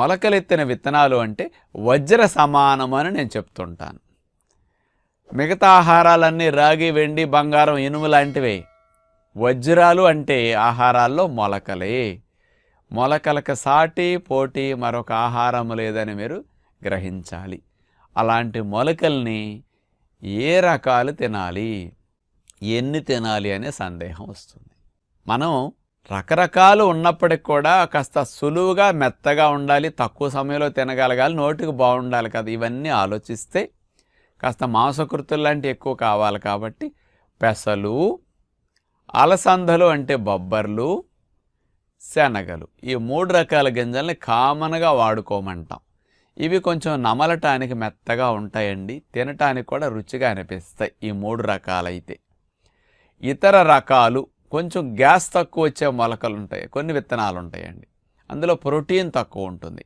మొలకలెత్తిన విత్తనాలు అంటే వజ్ర సమానమని నేను చెప్తుంటాను. మిగతా ఆహారాలన్నీ రాగి వెండి బంగారం ఇనుము లాంటివే. వజ్రాలు అంటే ఆహారాల్లో మొలకలే. మొలకలకు సాటి పోటీ మరొక ఆహారం లేదని మీరు గ్రహించాలి. అలాంటి మొలకల్ని ఏ రకాలు తినాలి? ఎన్ని తినాలి అనే సందేహం వస్తుంది. మనం రకరకాలు ఉన్నప్పటికి కూడా కాస్త సులువుగా మెత్తగా ఉండాలి తక్కువ సమయంలో తినగలగాలి నోటికి బాగుండాలి కదా. ఇవన్నీ ఆలోచిస్తే కాస్త మాంసకృతులు లాంటి ఎక్కువ కావాలి కాబట్టి పెసలు అలసందలు అంటే బొబ్బర్లు శనగలు. ఈ మూడు రకాల గింజల్ని కామన్గా వాడుకోమంటాం. ఇవి కొంచెం నమలటానికి మెత్తగా ఉంటాయండి. తినటానికి కూడా రుచిగా అనిపిస్తాయి ఈ మూడు రకాలైతే. ఇతర రకాలు కొంచెం గ్యాస్ తక్కువ వచ్చే మొలకలు ఉంటాయి కొన్ని విత్తనాలు ఉంటాయండి అందులో ప్రోటీన్ తక్కువ ఉంటుంది